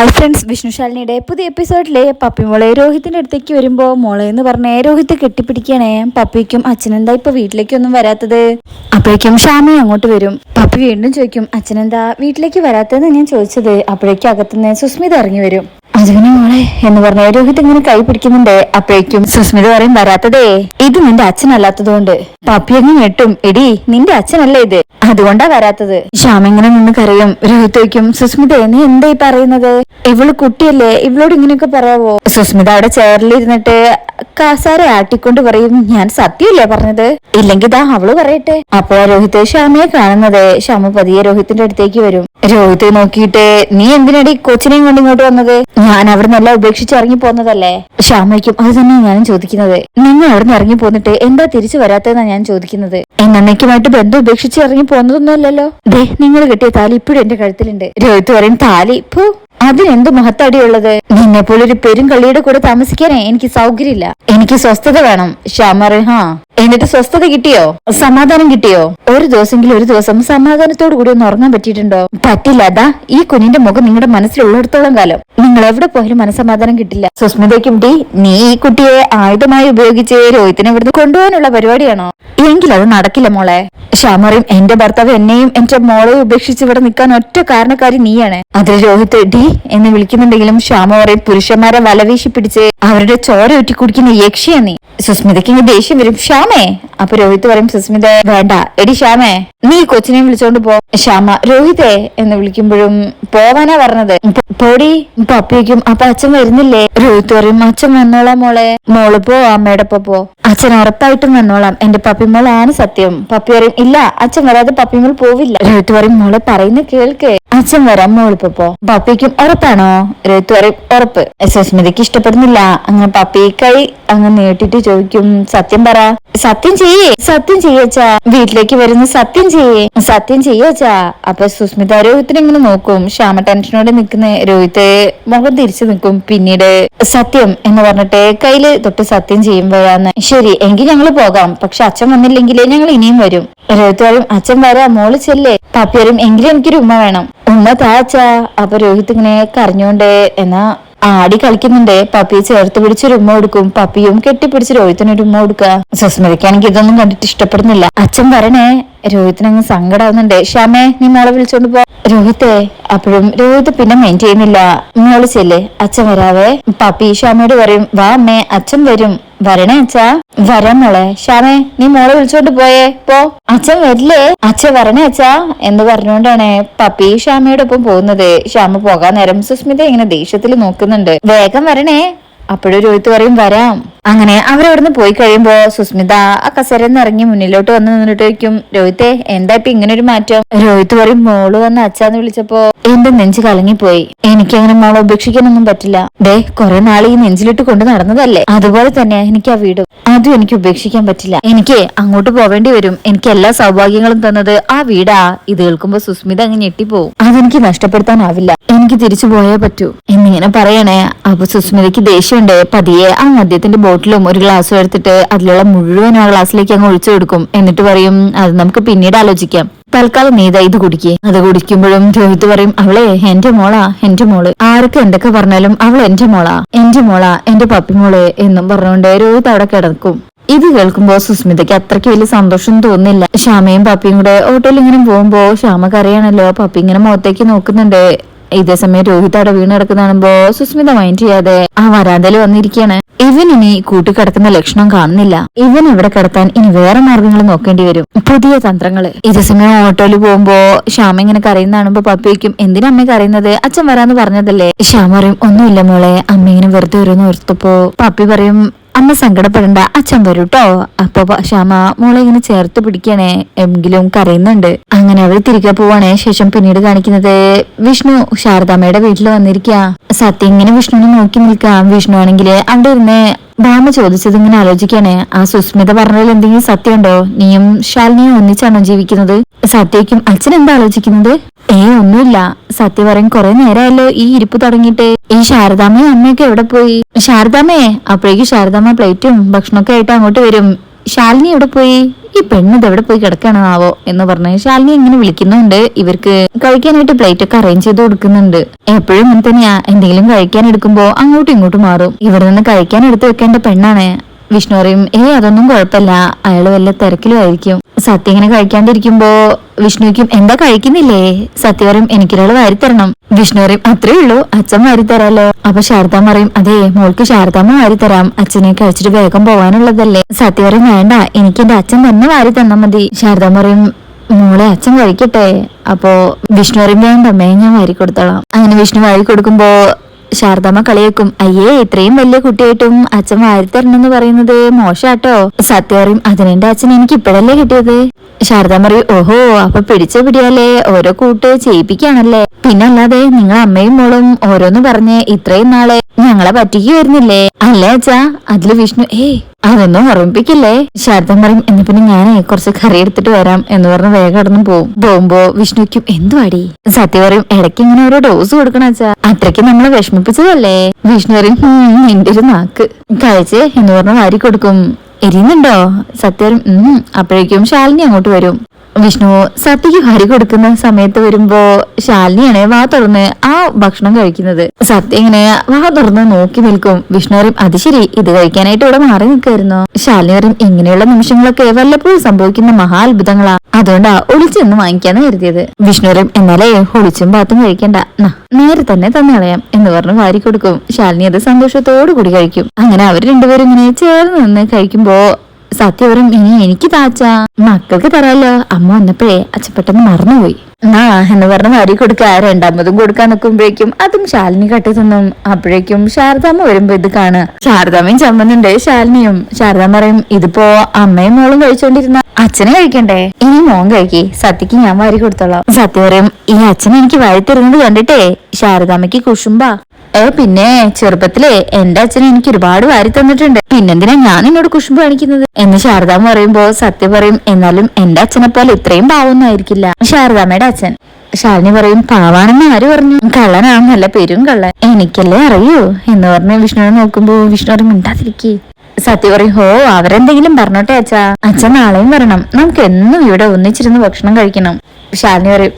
Hi friends വിഷ്ണുശാലിനിയുടെ പുതിയ എപ്പിസോഡിലെ puppy മോളെ രോഹിത്തിന്റെ അടുത്തേക്ക് വരുമ്പോൾ മോളെ എന്ന് പറഞ്ഞേ രോഹിത്ത് കെട്ടിപ്പിടിക്കണേ പപ്പിക്കും അച്ഛനെന്താ ഇപ്പൊ വീട്ടിലേക്കൊന്നും വരാത്തത്? അപ്പോഴേക്കും ഷാമി അങ്ങോട്ട് വരും. പപ്പി വീണ്ടും ചോദിക്കും അച്ഛനെന്താ വീട്ടിലേക്ക് വരാത്തതെന്ന് ഞാൻ ചോദിച്ചത്? അപ്പോഴേക്കും അകത്തുനിന്ന് സുസ്മിത ഇറങ്ങി വരും. അതുവിനെ മോളെ എന്ന് പറഞ്ഞ രോഹിത് ഇങ്ങനെ കൈ പിടിക്കുന്നുണ്ട്. അപ്പോഴേക്കും സുസ്മിത പറയും വരാത്തതേ ഇത് നിന്റെ അച്ഛനല്ലാത്തതുകൊണ്ട്. പപ്പി അങ്ങ് ഞെട്ടും എടി നിന്റെ അച്ഛനല്ലേ ഇത്? അതുകൊണ്ടാ വരാത്തത്. ശ്യാമ ഇങ്ങനെ നിന്ന് കരയും? രോഹിത്തേക്കും ചോദിക്കും സുസ്മിത നീ എന്തായി പറയുന്നത്? ഇവൾ കുട്ടിയല്ലേ ഇവളോട് ഇങ്ങനെയൊക്കെ പറയാവോ? സുസ്മിത അവിടെ ചേറിലിരുന്നിട്ട് കാസാരെ ആട്ടിക്കൊണ്ട് പറയും ഞാൻ സത്യമല്ലേ പറഞ്ഞത്? ഇല്ലെങ്കിൽ ദാ അവൾ പറയട്ടെ. അപ്പോഴാ രോഹിത് ശ്യാമയെ കാണുന്നത് ശ്യാമ പതിയെ രോഹിത്തിന്റെ അടുത്തേക്ക് വരും. രോഹിത് നോക്കിയിട്ട് നീ എന്തിനടി കൊച്ചിനെയും കൊണ്ട് ഇങ്ങോട്ട് വന്നത്? ഞാൻ അവിടെ നല്ല ഉപേക്ഷിച്ച് ഇറങ്ങി പോന്നതല്ലേ ശ്യാമയ്ക്കും അത് തന്നെ ഞാനും ചോദിക്കുന്നത്. നിങ്ങൾ അവിടെ നിന്ന് ഇറങ്ങി പോന്നിട്ട് എന്താ തിരിച്ചു വരാത്തതെന്നാ ഞാൻ ചോദിക്കുന്നത്? എന്നേക്കുമായിട്ട് ബന്ധം ഉപേക്ഷിച്ച് ഇറങ്ങി പോന്നതൊന്നുമല്ലല്ലോ ദേ നിങ്ങൾ കിട്ടിയ താലി ഇപ്പോഴും എന്റെ കഴുത്തിലുണ്ട്. രോഹിത് പറയും താലി. ഇപ്പൊ അതിനെന്ത് മഹത്തടിയുള്ളത്? നിന്നെ പോലെ ഒരു പെരും കള്ളിയുടെ കൂടെ താമസിക്കാനേ എനിക്ക് സൗകര്യമില്ല. എനിക്ക് സ്വസ്ഥത വേണം ശ്യാമ ഹാ. എന്നിട്ട് സ്വസ്ഥത കിട്ടിയോ? സമാധാനം കിട്ടിയോ? ഒരു ദിവസമെങ്കിലും ഒരു ദിവസം സമാധാനത്തോടു കൂടി ഒന്ന് ഉറങ്ങാൻ പറ്റിയിട്ടുണ്ടോ? പറ്റില്ല അതാ ഈ കുഞ്ഞിന്റെ മുഖം നിങ്ങളുടെ മനസ്സിലുള്ളിടത്തോളം കാലം. നിങ്ങൾ എവിടെ പോയാലും മനസ്സമാധാനം കിട്ടില്ല. സുസ്മിതയ്ക്കും ഡി നീ ഈ കുട്ടിയെ ആയുധമായി ഉപയോഗിച്ച് രോഹിത്തിനെ ഇവിടുന്ന് കൊണ്ടുപോകാനുള്ള പരിപാടിയാണോ? എങ്കിൽ അത് നടക്കില്ല മോളെ. ശ്യാമറിയും എന്റെ ഭർത്താവ് എന്നെയും എന്റെ മോളെ ഉപേക്ഷിച്ച് ഇവിടെ നിൽക്കാൻ ഒറ്റ കാരണക്കാരി നീയാണ്. അതിൽ രോഹിത് ഡി എന്ന് വിളിക്കുന്നുണ്ടെങ്കിലും ശ്യാമ പറയും പുരുഷന്മാരെ വലവീശി പിടിച്ച് അവരുടെ ചോര ഊറ്റി കുടിക്കുന്ന യക്ഷിയാ നീ. സുസ്മിതയ്ക്ക് ഇങ്ങനെ ദേഷ്യം വരും. ശ്യാമേ അപ്പൊ രോഹിത് പറയും സുസ്മിത വേണ്ട. എടി ശ്യാമേ നീ കൊച്ചിനെയും കൊച്ചിനെ വിളിച്ചോണ്ട് പോ. ശ്യാമ രോഹിതേ എന്ന് വിളിക്കുമ്പോഴും പോവാനാ പറഞ്ഞത്. പോടി. പപ്പിക്കും അപ്പൊ അച്ഛൻ വരുന്നില്ലേ? രോഹിത് പറയും അച്ഛൻ വന്നോളാം മോളെ. മോൾ പോ അമ്മയുടെ പോ. അച്ഛൻ ഉറപ്പായിട്ടും വന്നോളാം. എന്റെ പപ്പിമോളാണ് സത്യം. പപ്പി പറയും ഇല്ല അച്ഛൻ വരാതെ പപ്പിമോൾ പോവില്ല. രോഹിത് പറയും മോളെ പറയുന്ന കേൾക്ക്. അച്ഛൻ വരാം മോളിപ്പോ പപ്പിക്കും ഉറപ്പാണോ? രോഹിത് പറയും ഉറപ്പ്. സുസ്മിതയ്ക്ക് ഇഷ്ടപ്പെടുന്നില്ല. അങ്ങനെ പപ്പി കൈ അങ്ങ് നീട്ടിട്ട് ചോദിക്കും സത്യം പറ. സത്യം ചെയ്യേ സത്യം ചെയ്യച്ചാ വീട്ടിലേക്ക് വരുന്ന സത്യം ചെയ്യേ. സത്യം ചെയ്യച്ചാ അപ്പൊ സുസ്മിത രോഹിത്തിനെ ഇങ്ങനെ നോക്കും. ക്ഷാമ ടെൻഷനോടെ നിൽക്കുന്ന. രോഹിത്ത് മുഖം തിരിച്ചു നിൽക്കും. പിന്നീട് സത്യം എന്ന് പറഞ്ഞിട്ട് കയ്യിൽ തൊട്ട് സത്യം ചെയ്യുമ്പോഴാന്ന് ശരി എങ്കിൽ ഞങ്ങൾ പോകാം. പക്ഷെ അച്ഛൻ വന്നില്ലെങ്കിലേ ഞങ്ങൾ ഇനിയും വരും. രോഹിത്ത് അച്ഛൻ വരാ മോൾ ചെല്ലേ? പാപ്പി പറയും എങ്കിലും എനിക്കൊരു ഉമ്മ വേണം. ഉമ്മ താച്ച അപ്പൊ രോഹിത് ഇങ്ങനെ കരഞ്ഞോണ്ട് എന്നാ ആടി കളിക്കുന്നുണ്ടേ. പപ്പി ചേർത്ത് പിടിച്ചൊരു ഉമ്മ കൊടുക്കും. പപ്പിയും കെട്ടിപ്പിടിച്ച് രോഹിത്തിനൊരു ഉമ്മ കൊടുക്കുക. സുസ്മിതയ്ക്കാണെങ്കിൽ ഇതൊന്നും കണ്ടിട്ട് ഇഷ്ടപ്പെടുന്നില്ല. അച്ഛൻ വരണേ രോഹിത്തിനങ്ങ് സങ്കടാവുന്നുണ്ട്. ശ്യാമേ നീ മോളെ വിളിച്ചോണ്ട് പോ. രോഹിത്തെ അപ്പോഴും രോഹിത് പിന്നെ മെയിൻ ചെയ്യുന്നില്ല. മോൾ ചെല്ലേ. അച്ഛൻ വരാവേ. പപ്പി ശ്യാമയോട് പറയും വാ അമ്മേ അച്ഛൻ വരും. വരണേ അച്ഛാ. വരാം മോളെ. ശ്യാമേ നീ മോളെ വിളിച്ചോണ്ട് പോയേ. പോ. അച്ഛൻ വരില്ലേ? അച്ഛൻ വരണേ അച്ഛാ. എന്ന് പറഞ്ഞുകൊണ്ടാണ് പപ്പി ശ്യാമയോടൊപ്പം പോകുന്നത്. ശ്യാമ പോകാൻ നേരം സുസ്മിത ഇങ്ങനെ ദേഷ്യത്തിൽ നോക്കുന്നുണ്ട്. വേഗം വരണേ. അപ്പോഴും രോഹിത് പറയും വരാം. അങ്ങനെ അവരവിടുന്ന് പോയി കഴിയുമ്പോ സുസ്മിത ആ കസേരന്ന് ഇറങ്ങി മുന്നിലോട്ട് വന്ന് നിന്നിട്ടേക്കും രോഹിത്തെ എന്താ ഇപ്പൊ ഇങ്ങനെ ഒരു മാറ്റം? രോഹിത് പറയും മോൾ വന്ന് അച്ഛന്ന് വിളിച്ചപ്പോ എന്റെ നെഞ്ച് കലങ്ങിപ്പോയി. എനിക്ക് അങ്ങനെ മോളെ ഉപേക്ഷിക്കാനൊന്നും പറ്റില്ല. ഡേ കുറെ നാൾ ഈ നെഞ്ചിലിട്ട് കൊണ്ട് നടന്നതല്ലേ? അതുപോലെ തന്നെ എനിക്ക് ആ വീട് അതും എനിക്ക് ഉപേക്ഷിക്കാൻ പറ്റില്ല. എനിക്ക് അങ്ങോട്ട് പോവേണ്ടി വരും. എനിക്ക് എല്ലാ സൗഭാഗ്യങ്ങളും തന്നത് ആ വീടാ. ഇത് കേൾക്കുമ്പോ സുസ്മിത അങ്ങ് ഞെട്ടിപ്പോവും. അതെനിക്ക് നഷ്ടപ്പെടുത്താനാവില്ല. എനിക്ക് തിരിച്ചു പോയേ പറ്റൂ. എന്നിങ്ങനെ പറയണേ. അപ്പൊ സുസ്മിതയ്ക്ക് ദേഷ്യമുണ്ട് പതിയെ ആ മദ്യത്തിന്റെ ബോട്ടിലും ഒരു ഗ്ലാസ്സും എടുത്തിട്ട് അതിലുള്ള മുഴുവൻ ആ ഗ്ലാസ്സിലേക്ക് അങ്ങ് ഒഴിച്ചു കൊടുക്കും. എന്നിട്ട് പറയും അത് നമുക്ക് പിന്നീട് ആലോചിക്കാം. തൽക്കാലം നീത ഇതാ കുടിക്കേ. അത് കുടിക്കുമ്പോഴും രോഹിത് പറയും അവളെ എന്റെ മോളാ എന്റെ മോൾ. ആരൊക്കെ എന്തൊക്കെ പറഞ്ഞാലും അവൾ എന്റെ മോളാ എന്റെ മോളാ എന്റെ പപ്പി മോൾ എന്നും പറഞ്ഞുകൊണ്ട് രോഹിത് അവിടെ കിടക്കും. ഇത് കേൾക്കുമ്പോ സുസ്മിതയ്ക്ക് അത്രയ്ക്ക് വലിയ സന്തോഷം തോന്നില്ല ശ്യാമയും പപ്പിയും കൂടെ ഓട്ടോയിൽ ഇങ്ങനെ പോകുമ്പോ ശ്യാമ കറിയാണല്ലോ പപ്പി ഇങ്ങനെ മുഖത്തേക്ക് നോക്കുന്നുണ്ട്. ഇതേ സമയം രോഹിത് അവിടെ വീണ് കാണുമ്പോ സുസ്മിത മൈൻഡ് ചെയ്യാതെ ആ വരാന്തയിൽ വന്നിരിക്കുകയാണ് ഇവൻ ഇനി കൂട്ടിക്കിടക്കുന്ന ലക്ഷണം കാണുന്നില്ല. ഇവൻ ഇവിടെ കിടത്താൻ ഇനി വേറെ മാർഗങ്ങൾ നോക്കേണ്ടി വരും. പുതിയ തന്ത്രങ്ങൾ ഇതേ സമയം ഓട്ടോയിൽ പോകുമ്പോ ശ്യാമ ഇങ്ങനെ കരയുന്ന കാണുമ്പോ പപ്പിക്കും എന്തിനാ അമ്മ കരയുന്നത്? അച്ഛൻ വരാന്ന് പറഞ്ഞതല്ലേ? ശ്യാമ പറയും ഒന്നുമില്ല മോളെ അമ്മ ഇങ്ങനെ വെറുതെ ഓരോന്ന് ഓർത്തപ്പോ. പപ്പി പറയും അമ്മ സങ്കടപ്പെടണ്ട അച്ഛൻ വരൂ ട്ടോ അപ്പൊ ശ്യാമ മോളെ ഇങ്ങനെ ചേർത്ത് പിടിക്കണേ എങ്കിലും കരയുന്നുണ്ട്. അങ്ങനെ അവർ തിരികെ പോവാണേ ശേഷം പിന്നീട് കാണിക്കുന്നത് വിഷ്ണു ശാരദാമ്മയുടെ വീട്ടിൽ വന്നിരിക്കുക സത്യം ഇങ്ങനെ വിഷ്ണുവിനെ നോക്കി നിൽക്കാം. വിഷ്ണു ആണെങ്കിൽ അവിടെ ഇരുന്ന് ഭാമ ചോദിച്ചത് ഇങ്ങനെ ആലോചിക്കാണ് ആ സുസ്മിത പറഞ്ഞതിൽ എന്തെങ്കിലും സത്യമുണ്ടോ? നീയും ശാലിനിയും ഒന്നിച്ചാണോ ജീവിക്കുന്നത്? സത്യക്കും അച്ഛൻ എന്താ ആലോചിക്കുന്നത്? ഏ ഒന്നുമില്ല. സത്യ പറയും കുറെ നേരമല്ലോ ഈ ഇരിപ്പ് തുടങ്ങിയിട്ട്. ഈ ശാരദാമ്മയും അമ്മയൊക്കെ എവിടെ പോയി? ശാരദാമ്മയെ അപ്പോഴേക്ക് ശാരദാമ്മ പ്ലേറ്റും ഭക്ഷണമൊക്കെ ആയിട്ട് അങ്ങോട്ട് വരും. ശാലിനി എവിടെ പോയി? ഈ പെണ്ണിത് എവിടെ പോയി കിടക്കണമാവോ എന്ന് പറഞ്ഞ് ശാലിനി ഇങ്ങനെ വിളിക്കുന്നുണ്ട്. ഇവർക്ക് കഴിക്കാനായിട്ട് പ്ലേറ്റ് ഒക്കെ അറേഞ്ച് ചെയ്ത് കൊടുക്കുന്നുണ്ട്. എപ്പോഴും ഇങ്ങനെ തന്നെയാ. എന്തെങ്കിലും കഴിക്കാൻ എടുക്കുമ്പോ അങ്ങോട്ടും ഇങ്ങോട്ടും മാറും. ഇവിടെ നിന്ന് കഴിക്കാൻ എടുത്തു വെക്കേണ്ട പെണ്ണാണ്. വിഷ്ണു പറയും ഏ അതൊന്നും കുഴപ്പമില്ല. അയാൾ വല്ല തിരക്കിലും ആയിരിക്കും. സത്യം ഇങ്ങനെ കഴിക്കാണ്ടിരിക്കുമ്പോ വിഷ്ണുവിക്കും എന്താ കഴിക്കുന്നില്ലേ? സത്യ പറയും എനിക്കൊരാൾ തരണം വിഷ്ണു പറയും അത്രേ ഉള്ളൂ അച്ഛൻ വാരിത്തരാലോ. അപ്പൊ ശാരദാമ്മ പറയും അതെ മോൾക്ക് ശാരദാമ്മ തരാം അച്ഛനെ കഴിച്ചിട്ട് വേഗം പോവാനുള്ളതല്ലേ. സത്യ പറയും വേണ്ട എനിക്ക് എന്റെ അച്ഛൻ തന്നെ വാരി തന്നാ മതി. ശാരദാമ്മ പറയും മോളെ അച്ഛൻ കഴിക്കട്ടെ. അപ്പോ വിഷ്ണു പറയും വേണ്ടമ്മേ ഞാൻ വാരി കൊടുത്തോളാം അങ്ങനെ വിഷ്ണു വാരി കൊടുക്കുമ്പോ ശാരദാമ്മ കളിയേക്കും. അയ്യേ ഇത്രയും വലിയ കുട്ടിയായിട്ടും അച്ഛൻ വാരിത്തരണെന്ന് പറയുന്നത് മോശാട്ടോ. സത്യം പറയും അതിനെന്റെ അച്ഛൻ എനിക്ക് ഇപ്പോഴല്ലേ കിട്ടിയത്? ശാരദാമ്മ പറയും ഓഹോ അപ്പൊ പിടിച്ച പിടിയാലേ ഓരോ കൂട്ട് ചെയ്യിപ്പിക്കാണല്ലേ പിന്നല്ലാതെ നിങ്ങൾ അമ്മയും മോളും ഓരോന്ന് പറഞ്ഞ് ഇത്രയും നാളെ ഞങ്ങളെ പറ്റിക്കുമായിരുന്നില്ലേ അല്ലേ അച്ഛാ? അതിൽ വിഷ്ണു ഏയ് അതൊന്നും ഓർമ്മിപ്പിക്കില്ലേ? ശാരദം പറയും എന്നാ പിന്നെ ഞാനേ കുറച്ച് കറി എടുത്തിട്ട് വരാം എന്ന് പറഞ്ഞ് വേഗം കടന്നു പോവും. പോകുമ്പോ വിഷ്ണുക്കും എന്തുവാടി സത്യ പറയും ഇടയ്ക്ക് ഇങ്ങനെ ഓരോ ഡോസ് കൊടുക്കണ അച്ഛാ. അത്രയ്ക്ക് നമ്മളെ വിഷമിപ്പിച്ചതല്ലേ? വിഷ്ണു പറയും "ഹും, നിന്റെ ഒരു നാക്ക്. കഴിച്ച് എന്ന് പറഞ്ഞ് വാരി കൊടുക്കും. എരിയുന്നുണ്ടോ? സത്യം അപ്പോഴേക്കും ശാലിനി അങ്ങോട്ട് വരും. വിഷ്ണു സത്യക്ക് ഹരി കൊടുക്കുന്ന സമയത്ത് വരുമ്പോ ശാലിനിയാണ് വാ തുറന്ന് ആ ഭക്ഷണം കഴിക്കുന്നത്. സത്യ ഇങ്ങനെ വാ തുറന്ന് നോക്കി നിൽക്കും. വിഷ്ണു പറയും അത് ശരി ഇത് കഴിക്കാനായിട്ട് ഇവിടെ മാറി നിൽക്കായിരുന്നു. ശാലിനി പറയും ഇങ്ങനെയുള്ള നിമിഷങ്ങളൊക്കെ വല്ലപ്പോഴും സംഭവിക്കുന്ന മഹാ അത്ഭുതങ്ങളാ. അതുകൊണ്ടാ ഒളിച്ചെന്ന് വാങ്ങിക്കാന്ന് കരുതിയത്. വിഷ്ണു പറയും എന്നാലേ ഒളിച്ചും പാത്തും കഴിക്കണ്ട. നേരെ തന്നെ തന്നെ കളയാം. എന്ന് പറഞ്ഞ് വാരി കൊടുക്കും. ശാലിനി അത് സന്തോഷത്തോടു കൂടി കഴിക്കും. അങ്ങനെ അവർ രണ്ടുപേരും ഇങ്ങനെ ചേർന്ന് നിന്ന് കഴിക്കുമ്പോ സത്യവരും ഇനി എനിക്ക് താച്ച. മക്കൾക്ക് തരാലോ അമ്മ വന്നപ്പോഴേ അച്ഛ പെട്ടെന്ന് മറന്നുപോയി. ആ എന്ന് പറഞ്ഞ് വരി കൊടുക്ക രണ്ടാമതും കൊടുക്കാൻ നിൽക്കുമ്പോഴേക്കും അതും ശാലിനി കട്ടി തിന്നും അപ്പോഴേക്കും ശാരദാമ്മ വരുമ്പോ ഇത് കാണുക. ശാരദാമ്മയും ചമ്മന്നുണ്ട് ശാലിനിയും. ശാരദാമ്മ പറയും ഇതിപ്പോ അമ്മയും മോളും കഴിച്ചോണ്ടിരുന്ന. അച്ഛനെ കഴിക്കണ്ടേ? ഇനി മോൻ കഴിക്കേ. സത്യക്ക് ഞാൻ വാരി കൊടുത്തോളാം. സത്യ പറയും ഈ അച്ഛൻ എനിക്ക് വാരി തരുന്നത് കണ്ടിട്ടേ. ശാരദാമ്മയ്ക്ക് കുശുമ്പാ. ഏ പിന്നെ ചെറുപ്പത്തിലെ എന്റെ അച്ഛൻ എനിക്ക് ഒരുപാട് വാരി തന്നിട്ടുണ്ട്. പിന്നെന്തിനാ ഞാൻ എന്നോട് കുശുമ്പ് കാണിക്കുന്നത്? എന്ന് ശാരദാമ്മ പറയുമ്പോ സത്യം പറയും എന്നാലും എന്റെ അച്ഛനെ പോലെ ഇത്രയും പാവൊന്നും ആയിരിക്കില്ല. ശാരദാമ്മയുടെ അച്ഛൻ. ശാലിനി പറയും പാവാണെന്ന് ആര് പറഞ്ഞു? കള്ളനാണ് നല്ല പേരും കള്ളൻ. എനിക്കല്ലേ അറിയൂ? എന്ന് പറഞ്ഞ് വിഷ്ണുവിനെ നോക്കുമ്പോ വിഷ്ണു പറയും മിണ്ടാതിരിക്കേ. സത്യ പറയും ഹോ അവരെന്തെങ്കിലും പറഞ്ഞോട്ടെ അച്ഛാ. അച്ഛൻ നാളെയും വരണം. നമുക്ക് എന്നും ഇവിടെ ഒന്നിച്ചിരുന്ന് ഭക്ഷണം കഴിക്കണം. ശാലിനി പറയും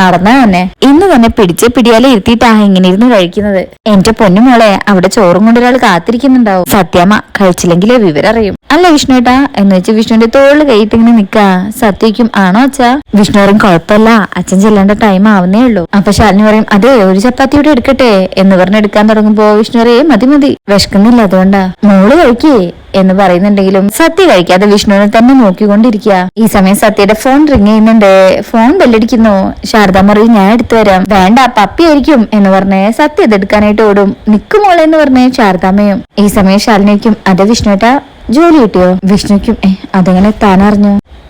നടന്നാ തന്നെ ഇന്ന് തന്നെ പിടിച്ച് പിടിയാലെ ഇരുത്തിയിട്ടാ ഇങ്ങനെ ഇരുന്ന് കഴിക്കുന്നത്. എന്റെ പൊന്നുമോളെ അവിടെ ചോറും കൊണ്ട് ഒരാൾ കാത്തിരിക്കുന്നുണ്ടാവും. സത്യമ്മ കഴിച്ചില്ലെങ്കിലേ വിവരം അറിയും. അല്ല വിഷ്ണുട്ടാ എന്ന് വെച്ച് വിഷ്ണുവിന്റെ തോളിൽ കൈയിട്ട് ഇങ്ങനെ നിക്കാ. സത്യക്കും ആണോ അച്ഛാ? വിഷ്ണു പറയും കുഴപ്പമില്ല അച്ഛൻ ചെല്ലേണ്ട ടൈം ആവുന്നേ ഉള്ളൂ. അപ്പൊ ശാലിനി പറയും അതെ ഒരു ചപ്പാത്തി കൂടെ എടുക്കട്ടെ എന്ന് പറഞ്ഞ് എടുക്കാൻ തുടങ്ങുമ്പോ വിഷ്ണു പറയേ മതി മതി. വിശക്കുന്നില്ല അതുകൊണ്ടാ. മോൾ കഴിക്കേ. എന്ന് പറയുന്നുണ്ടെങ്കിലും സത്യ കഴിക്കാതെ വിഷ്ണുവിനെ തന്നെ നോക്കിക്കൊണ്ടിരിക്കുക. ഈ സമയം സത്യയുടെ ഫോൺ റിങ് ചെയ്യുന്നുണ്ട്. ഫോൺ ബെല്ലടിക്കുന്നു ശാരദ പറയും ഞാൻ എടുത്തു വരാം വേണ്ട പപ്പി ആയിരിക്കും എന്ന് പറഞ്ഞ് സത്യ ഇതെടുക്കാനായിട്ട് ഓടും. നിക്കുമോളെ എന്ന് പറഞ്ഞ് ശാരദാമ്മയും. ഈ സമയം ശാലിനിക്കും അതെ വിഷ്ണുവേട്ടാ ജോലി കിട്ടിയോ? വിഷ്ണുക്കും അതെങ്ങനെ താൻ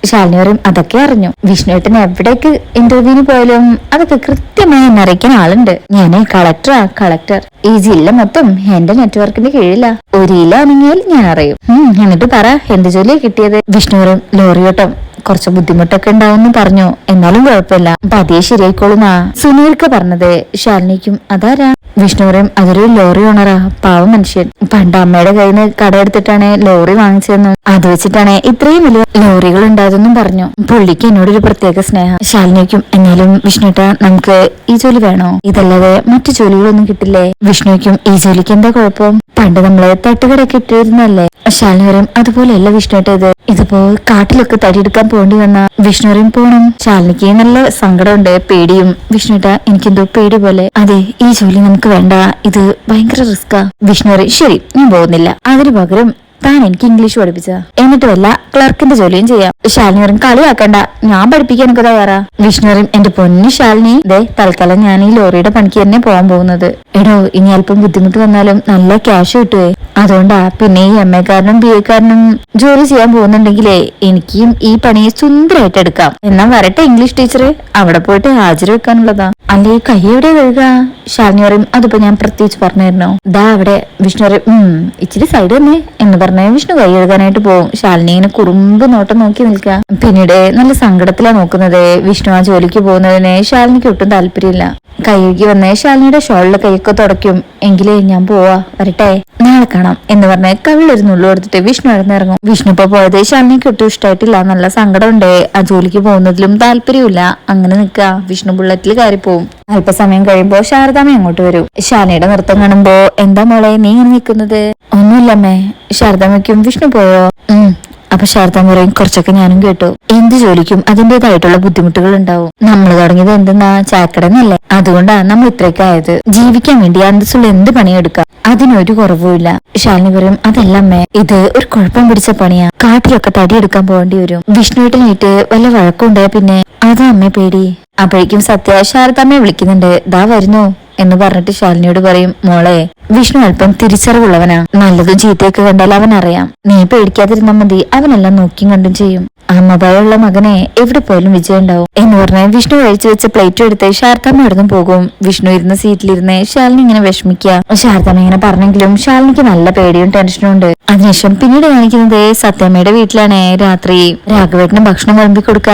അറിഞ്ഞു ശാലിനി അതൊക്കെ അറിഞ്ഞു. വിഷ്ണുവേട്ടൻ എവിടേക്ക് ഇന്റർവ്യൂവിന് പോയാലും അതൊക്കെ കൃത്യമായി എന്നറിയിക്കാൻ ആളുണ്ട്. ഞാനേ കളക്ടറാ കളക്ടർ ഈ ജില്ല മൊത്തം എന്റെ നെറ്റ്വർക്കിന്റെ കീഴിലാ. ഒരു ഇല അനങ്ങിയാൽ ഞാൻ അറിയും. എന്നിട്ട് പറ എന്ത് ജോലിയാ കിട്ടിയത്? വിഷ്ണുവരും ലോറിയോട്ടം കുറച്ച് ബുദ്ധിമുട്ടൊക്കെ ഉണ്ടാവുമെന്ന് പറഞ്ഞു. എന്നാലും കുഴപ്പമില്ല. പതിയെ ശരിയായിക്കോളുന്നാ സുനീർക്ക് പറഞ്ഞത്. ശാലിനിക്കും അതാരാ? വിഷ്ണു പറയും അതൊരു ലോറി ഓണറാ പാവം മനുഷ്യൻ. പണ്ട് അമ്മയുടെ കയ്യിൽ നിന്ന് കടമെടുത്തിട്ടാണ് ലോറി വാങ്ങിച്ചതെന്ന്. അത് വെച്ചിട്ടാണ് ഇത്രയും വലിയ ലോറികൾ ഉണ്ടായതെന്നും പറഞ്ഞു. പുള്ളിക്ക് എന്നോടൊരു പ്രത്യേക സ്നേഹം. ശാലിനിക്കും എന്നാലും വിഷ്ണുട്ട നമുക്ക് ഈ ജോലി വേണോ? ഇതല്ലാതെ മറ്റു ജോലികളൊന്നും കിട്ടില്ലേ? വിഷ്ണുക്കും ഈ ജോലിക്ക് എന്താ കുഴപ്പം? പണ്ട് നമ്മൾ തട്ടുകടയൊക്കെ ഇട്ടിരുന്നല്ലേ പറയും അതുപോലെയല്ല വിഷ്ണുട്ട ഇത്. ഇതിപ്പോ കാട്ടിലൊക്കെ തടിയെടുക്കാൻ പോണ്ടി വന്ന. വിഷ്ണു പറയും പോണം. ശാലിനിക്ക് നല്ല സങ്കടമുണ്ട് പേടിയും. വിഷ്ണുട്ട എനിക്കെന്തോ പേടി പോലെ. അതെ ഈ ജോലി നമുക്ക് വേണ്ട. ഇത് ഭയങ്കര റിസ്ക്കാ വിഷ്ണു ശരി ഞാൻ പോകുന്നില്ല. അതിനു പകരം താൻ എനിക്ക് ഇംഗ്ലീഷ് പഠിപ്പിച്ച എന്നിട്ട് വല്ല ക്ലർക്കിന്റെ ജോലിയും ചെയ്യാം. ശാലിനിയറും കളിയാക്കണ്ട. ഞാൻ പഠിപ്പിക്കാൻ എനിക്ക് തയ്യാറാ. വിഷ്ണുറും എന്റെ പൊന്നു ശാലിനി. ദേ തൽക്കാലം ഞാൻ ഈ ലോറിയുടെ പണിക്ക് തന്നെ പോകാൻ പോകുന്നത്. എടോ ഇനി അല്പം ബുദ്ധിമുട്ട് വന്നാലും നല്ല ക്യാഷ് കിട്ടുവേ. അതുകൊണ്ടാ പിന്നെ ഈ എം എക്കാരനും ബി എക്കാരനും ജോലി ചെയ്യാൻ പോകുന്നുണ്ടെങ്കിലേ എനിക്കും ഈ പണിയെ സുന്ദരമായിട്ട് എടുക്കാം. എന്നാ വരട്ടെ ഇംഗ്ലീഷ് ടീച്ചർ അവിടെ പോയിട്ട് ഹാജര് വെക്കാനുള്ളതാ. അല്ലേ കൈ എവിടെ ശാലിനി പറയും അതിപ്പോ ഞാൻ പ്രത്യേകിച്ച് പറഞ്ഞിരുന്നോ ദാ അവിടെ വിഷ്ണു പറയും ഇച്ചിരി സൈഡ് തന്നെ എന്ന് പറഞ്ഞ്. വിഷ്ണു കൈ കഴുകാനായിട്ട് പോകും ശാലിനി ഇങ്ങനെ കുറുമ്പ് നോട്ടം നോക്കി നിൽക്കുക. പിന്നീട് നല്ല സങ്കടത്തിലാ നോക്കുന്നത്. വിഷ്ണു ആ ജോലിക്ക് പോകുന്നതിന് ശാലിനിക്ക് ഒട്ടും താല്പര്യമില്ല. കഴുകി വന്ന് ശാലിനിയുടെ ഷോളിലെ കൈയൊക്കെ തുടയ്ക്കും. എങ്കിലേ ഞാൻ പോവാ വരട്ടെ. നാളെ കാണാം എന്ന് പറഞ്ഞ് കവിളൊരു നുള്ളു കൊടുത്തിട്ട് വിഷ്ണു ഇറങ്ങിറങ്ങും വിഷ്ണു ഇപ്പൊ പോയത് ശാലിനിക്ക് ഒട്ടും ഇഷ്ടമായിട്ടില്ല. നല്ല സങ്കടമുണ്ട്. ആ ജോലിക്ക് പോകുന്നതിലും താല്പര്യമില്ല. അങ്ങനെ നിൽക്കുക. വിഷ്ണു ബുള്ളറ്റിൽ കയറി പോവും അല്പസമയം കഴിയുമ്പോ ശാരദാമ്മ അങ്ങോട്ട് വരും. ശാലിനിയുടെ നൃത്തം കാണുമ്പോ എന്താ മോളെ നീ ഇങ്ങനെ നിൽക്കുന്നത്? ഒന്നുമില്ലമ്മേ. ശാരദാമ്മയ്ക്കും വിഷ്ണു പോയോ? അപ്പൊ ശാരദാമ്മ പറയും കുറച്ചൊക്കെ ഞാനും കേട്ടു. എന്ത് ജോലിക്കും അതിന്റേതായിട്ടുള്ള ബുദ്ധിമുട്ടുകൾ ഉണ്ടാവും നമ്മൾ തുടങ്ങിയത് എന്തെന്നാ? ചാക്കടന്നല്ലേ. അതുകൊണ്ടാണ് നമ്മൾ ഇത്രയൊക്കെ ആയത്. ജീവിക്കാൻ വേണ്ടി അന്തസ്സുള്ള എന്ത് പണിയെടുക്കാം? അതിനൊരു കുറവുമില്ല ശാലിനി പറയും അതല്ല അമ്മേ ഇത് ഒരു കുഴപ്പം പിടിച്ച പണിയാ. കാട്ടിലൊക്കെ തടിയെടുക്കാൻ പോകേണ്ടി വരും. വിഷ്ണുവേട്ടനായിട്ട് വല്ല വഴക്കമുണ്ടായ പിന്നെ അതാ അമ്മേ പേടി. അപ്പോഴേക്കും സത്യ ശാരദാമ്മയെ വിളിക്കുന്നുണ്ട്. ദാ വരുന്നു എന്ന് പറഞ്ഞിട്ട് ശാലിനിയോട് പറയും മോളെ വിഷ്ണു അല്പം തിരിച്ചറിവുള്ളവനാ. നല്ലതും ചീത്തയൊക്കെ കണ്ടാൽ അവൻ അറിയാം നീ പേടിക്കാതിരുന്നാ മതി. അവനെല്ലാം നോക്കിയും കണ്ടും ചെയ്യും. അമ്മഭയുള്ള മകനെ എവിടെ പോയാലും വിജയം ഉണ്ടാവും എന്ന് പറഞ്ഞ് വിഷ്ണു കഴിച്ചു വെച്ച പ്ലേറ്റും എടുത്ത് ശാരദാമ്മ പോകും. വിഷ്ണു ഇരുന്ന സീറ്റിലിരുന്ന് ശാലിനി ഇങ്ങനെ വിഷമിക്കുക. ശാരദാമ്മ ഇങ്ങനെ പറഞ്ഞെങ്കിലും ശാലിനിക്ക് നല്ല പേടിയും ടെൻഷനും ഉണ്ട്. അതിനുശേഷം പിന്നീട് കാണിക്കുന്നത് സത്യമ്മയുടെ വീട്ടിലാണ്. രാത്രി രാഘവേട്ടന് ഭക്ഷണം വിളമ്പി കൊടുക്ക.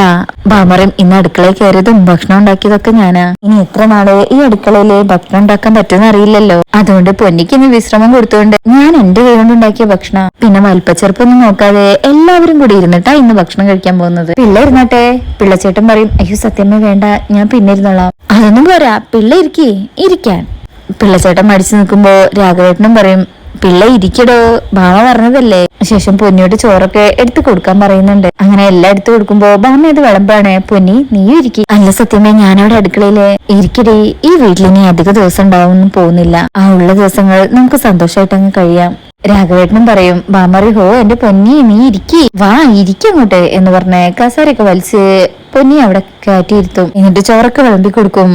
ബാമറയും ഇന്ന് അടുക്കളയിൽ കയറിയതും ഭക്ഷണം ഉണ്ടാക്കിയതൊക്കെ ഞാനാ. ഇനി എത്ര നാൾ ഈ അടുക്കളയിൽ ഭക്ഷണം ഉണ്ടാക്കാൻ പറ്റുമെന്ന് അറിയില്ലല്ലോ. അതുകൊണ്ട് പൊന്നിക്ക് വിശ്രമം കൊടുത്തുകൊണ്ട് ഞാൻ എന്റെ കൈ കൊണ്ട് ഉണ്ടാക്കിയ ഭക്ഷണം പിന്നെ വലിപ്പച്ചെറുപ്പൊന്നും നോക്കാതെ എല്ലാവരും കൂടി ഇരുന്നിട്ടാ ഇന്ന് ഭക്ഷണം കഴിക്കാൻ പോകുന്നത്. പിള്ള ഇരുന്നട്ടെ? പിള്ളച്ചേട്ടൻ പറയും അയ്യോ സത്യമ്മ വേണ്ട ഞാൻ പിന്നെ ഇരുന്നോളാം. അതൊന്നും പോരാ പിള്ള ഇരിക്കേ ഇരിക്കാൻ. പിള്ളച്ചേട്ടൻ മടിച്ചു നിൽക്കുമ്പോ രാഘവേട്ടനും പറയും പിള്ള ഇരിക്കടോ. ബാമ പറഞ്ഞതല്ലേ. ശേഷം പൊന്നിയോട് ചോറൊക്കെ എടുത്തു കൊടുക്കാൻ പറയുന്നുണ്ട്. അങ്ങനെ എല്ലാം എടുത്തു കൊടുക്കുമ്പോ ബാമ അത് വിളമ്പാണ്. പൊന്നി നീയും ഇരിക്കി. അല്ല സത്യമേ ഞാനവിടെ അടുക്കളയിൽ ഇരിക്കടി. ഈ വീട്ടിൽ ഇനി അധിക ദിവസം ഉണ്ടാവുമെന്നും പോകുന്നില്ല. ആ ഉള്ള ദിവസങ്ങൾ നമുക്ക് സന്തോഷമായിട്ട് അങ്ങ് കഴിയാം. രാഘവേട്ടനും പറയും ബാമറി ഹോ എന്റെ പൊന്നി നീ ഇരിക്കി. വാ ഇരിക്കങ്ങോട്ട് എന്ന് പറഞ്ഞ് കസാരൊക്കെ വലിച്ച് പൊന്നി അവിടെ കയറ്റിയിരുത്തും. എന്നിട്ട് ചോറൊക്കെ വിളമ്പി കൊടുക്കും.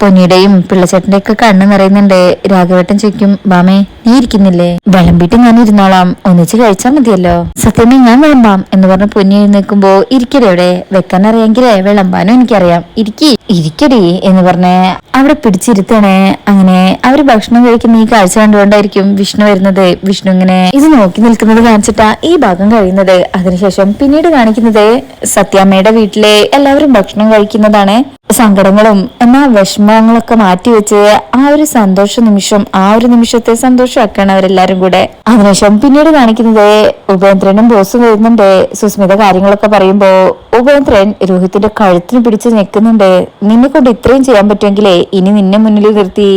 പൊന്നിയുടെയും പിള്ളച്ചേട്ടന്റെ ഒക്കെ കണ്ണ് നിറയുന്നുണ്ട്. രാഘവേട്ടൻ ചോദിക്കും ബാമേ നീ ഇരിക്കുന്നില്ലേ വിളമ്പിട്ട് ഞാൻ ഇരുന്നോളാം. ഒന്നിച്ച് കഴിച്ചാൽ മതിയല്ലോ. സത്യമേ ഞാൻ വിളമ്പാം എന്ന് പറഞ്ഞ് പൊന്നി എഴുന്നേൽക്കുമ്പോ ഇരിക്കടെ വെക്കാൻ അറിയാമെങ്കിലേ വിളമ്പാനും എനിക്കറിയാം. ഇരിക്കി. ഇരിക്കടി എന്ന് പറഞ്ഞ് അവിടെ പിടിച്ചിരുത്തണേ. അങ്ങനെ അവർ ഭക്ഷണം കഴിക്കുന്ന ഈ കാഴ്ച കണ്ടുകൊണ്ടായിരിക്കും വിഷ്ണു വരുന്നത്. വിഷ്ണു ഇങ്ങനെ ഇത് നോക്കി നിൽക്കുന്നത് കാണിച്ചിട്ടാ ഈ ഭാഗം കഴിയുന്നത്. അതിനുശേഷം പിന്നീട് കാണിക്കുന്നത് സത്യാമ്മയുടെ വീട്ടിലെ എല്ലാവരും ഭക്ഷണം കഴിക്കുന്നതാണ് സങ്കടങ്ങളും എന്നാ വിഷമങ്ങളൊക്കെ മാറ്റിവെച്ച് ആ ഒരു സന്തോഷ നിമിഷം ആ ഒരു നിമിഷത്തെ സന്തോഷമാക്കാണ് അവരെല്ലാരും കൂടെ. അതിനുശേഷം പിന്നീട് കാണിക്കുന്നത് ഉപേന്ദ്രനും ബോസും വരുന്നുണ്ട്. സുസ്മിത കാര്യങ്ങളൊക്കെ പറയുമ്പോ ഉപേന്ദ്രൻ രോഹിത്തിന്റെ കഴുത്തിന് പിടിച്ച് നിൽക്കുന്നുണ്ട്. നിന്നെ കൊണ്ട് ഇത്രയും ചെയ്യാൻ പറ്റുമെങ്കിലേ ഇനി നിന്നെ മുന്നിൽ നിർത്തി.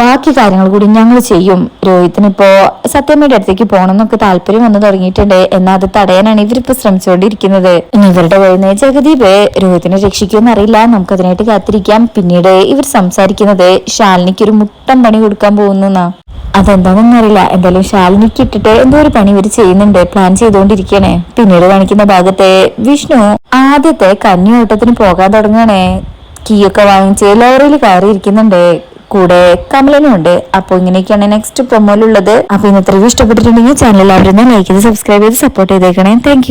ബാക്കി കാര്യങ്ങൾ കൂടി ഞങ്ങൾ ചെയ്യും. രോഹിത്തിന് ഇപ്പോ സത്യമ്മയുടെ അടുത്തേക്ക് പോകണം എന്നൊക്കെ താല്പര്യം വന്നു തുടങ്ങിയിട്ടുണ്ട്. എന്നാൽ അത് തടയാനാണ് ഇവരിപ്പോ ശ്രമിച്ചുകൊണ്ടിരിക്കുന്നത്. ഇനി ഇവരുടെ കയ്യിൽ ജഗദീപ് രോഹിത്തിനെ രക്ഷിക്കുമെന്ന് അറിയില്ല. നമുക്ക് അതിനായിട്ട് കാത്തിരിക്കാം. പിന്നീട് ഇവർ സംസാരിക്കുന്നത് ശാലിനിക്ക് ഒരു മുട്ടം പണി കൊടുക്കാൻ പോകുന്ന അതെന്താണെന്ന് അറിയില്ല എന്തായാലും ശാലിനിക്ക് ഇട്ടിട്ട് എന്തോ ഒരു പണി ഇവർ ചെയ്യുന്നുണ്ട്. പ്ലാൻ ചെയ്തുകൊണ്ടിരിക്കണേ പിന്നീട് കാണിക്കുന്ന ഭാഗത്തെ വിഷ്ണു ആദ്യത്തെ കന്നിയോട്ടത്തിന് പോകാൻ തുടങ്ങണേ കീയൊക്കെ വാങ്ങിച്ച് ലോറിയിൽ കയറി ഇരിക്കുന്നുണ്ട് കൂടെ കമലനും ഉണ്ട്. അപ്പൊ ഇങ്ങനെയൊക്കെയാണ് നെക്സ്റ്റ് പ്രൊമോയിലുള്ളത് അപ്പൊ ഇന്നത്തെ റിവ്യൂ ഇഷ്ടപ്പെട്ടിട്ടുണ്ടെങ്കിൽ ചാനൽ എല്ലാവരും ലൈക്ക് ചെയ്ത് സബ്സ്ക്രൈബ് ചെയ്ത് സപ്പോർട്ട് ചെയ്തേക്കണേ. താങ്ക്